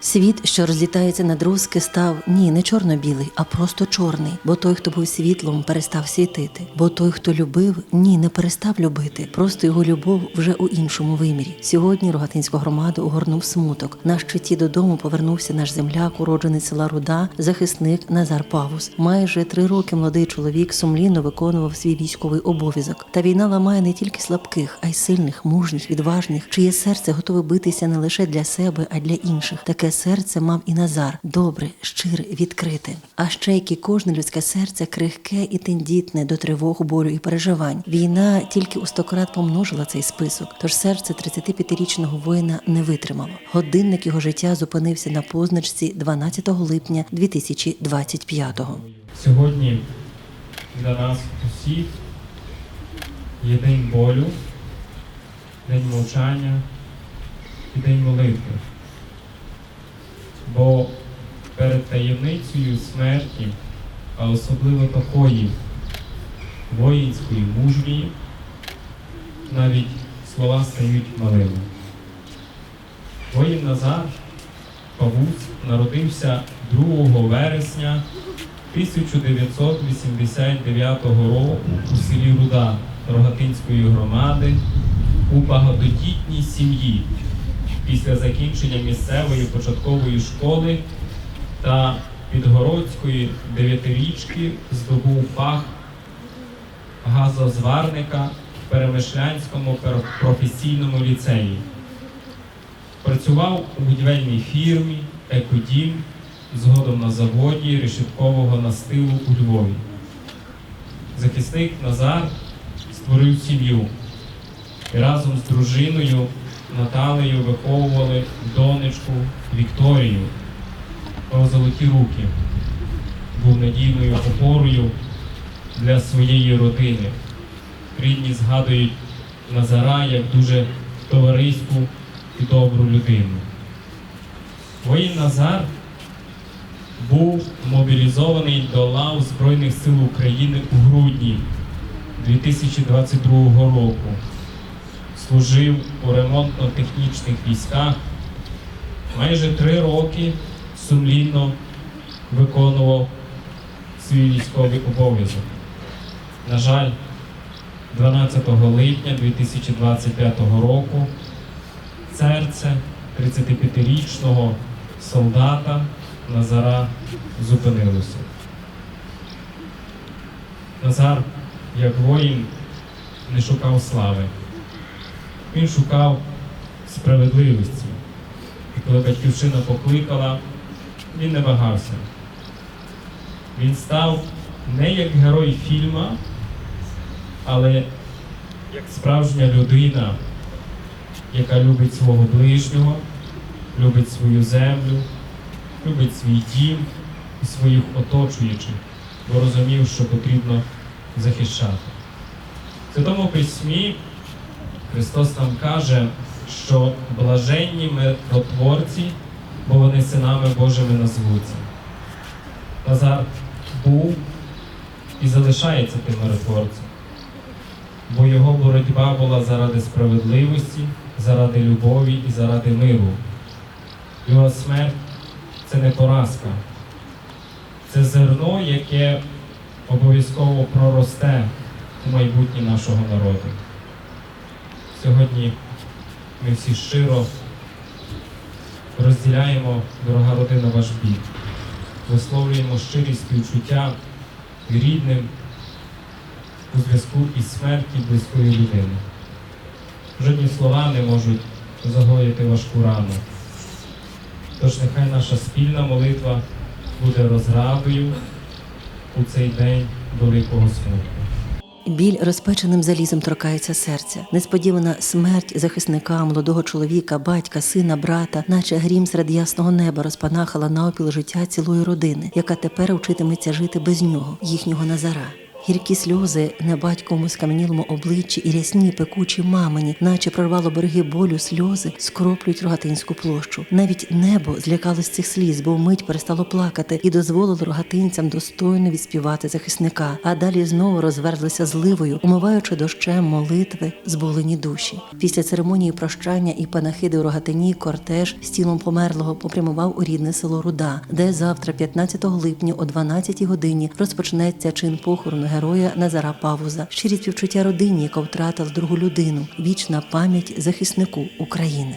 Світ, що розлітається на друзки, став ні, не чорно-білий, а просто чорний. Бо той, хто був світлом, перестав світити. Бо той, хто любив, ні, не перестав любити. Просто його любов вже у іншому вимірі. Сьогодні Рогатинську громаду огорнув смуток. На щиті додому повернувся наш земляк, уроджений села Руда, захисник Назар Павус. Майже три роки молодий чоловік сумлінно виконував свій військовий обов'язок. Та війна ламає не тільки слабких, а й сильних, мужніх, відважних, чиє серце готове битися не лише для себе, а для інших. Таке серце мав і Назар добре, щире, відкрите. А ще як і кожне людське серце крихке і тендітне до тривог, болю і переживань. Війна тільки у стократ помножила цей список. Тож серце 35-річного воїна не витримало. Годинник його життя зупинився на позначці 12 липня 2025-го. Сьогодні для нас усіх є день болю, день мовчання і день молитви. Бо перед смерті, а особливо такої воїнської мужньої, навіть слова стають малими. Воїн Назар Павуц народився 2 вересня 1989 року у селі Руда Рогатинської громади у багатодітній сім'ї після закінчення місцевої початкової школи та підгородської дев'ятирічки здобув фах газозварника в Перемишлянському професійному ліцеї. Працював у будівельній фірмі Екодім, згодом на заводі решіткового настилу у Львові. Захисник Назар створив сім'ю і разом з дружиною Наталею виховували донечку Вікторію. Його золоті руки був надійною опорою для своєї родини. Рідні згадують Назара як дуже товариську і добру людину. Воїн Назар був мобілізований до лав Збройних сил України у грудні 2022 року. Служив у ремонтно-технічних військах. Майже три роки сумлінно виконував свій військовий обов'язок. На жаль, 12 липня 2025 року серце 35-річного солдата Назара зупинилося. Назар, як воїн, не шукав слави. Він шукав справедливості. І коли батьківщина покликала, він не вагався. Він став не як герой фільма, але як справжня людина, яка любить свого ближнього, любить свою землю, любить свій дім і своїх оточуючих, бо розумів, що потрібно захищати. В Святому Письмі Христос нам каже, що блаженні миротворці, бо вони синами Божими назвуться. Назар був і залишається тим миротворцем, бо його боротьба була заради справедливості, заради любові і заради миру. Його смерть це не поразка, це зерно, яке обов'язково проросте у майбутнє нашого народу. Сьогодні ми всі щиро розділяємо, дорога родина, ваш біль, висловлюємо щирі співчуття рідним у зв'язку із смерті близької людини. Жодні слова не можуть загоїти важку рану. Тож нехай наша спільна молитва буде розрадою у цей день великого смутку. Біль розпеченим залізом торкається серця. Несподівана смерть захисника, молодого чоловіка, батька, сина, брата, наче грім серед ясного неба розпанахала наопіл життя цілої родини, яка тепер вчитиметься жити без нього, їхнього Назара. Гіркі сльози на батьковому скам'янілому обличчі і рясні пекучі мамині, наче прорвало береги болю сльози, скроплюють рогатинську площу. Навіть небо злякалось цих сліз, бо вмить перестало плакати і дозволило рогатинцям достойно відспівати захисника. А далі знову розверзлися зливою, умиваючи дощем молитви, зболені душі. Після церемонії прощання і панахиди у рогатині кортеж з тілом померлого попрямував у рідне село Руда, де завтра, 15 липня о 12 годині, розпочнеться чин похорону героя Назара Павуза. Щирі співчуття родині, яка втратила другу людину. Вічна пам'ять захиснику України.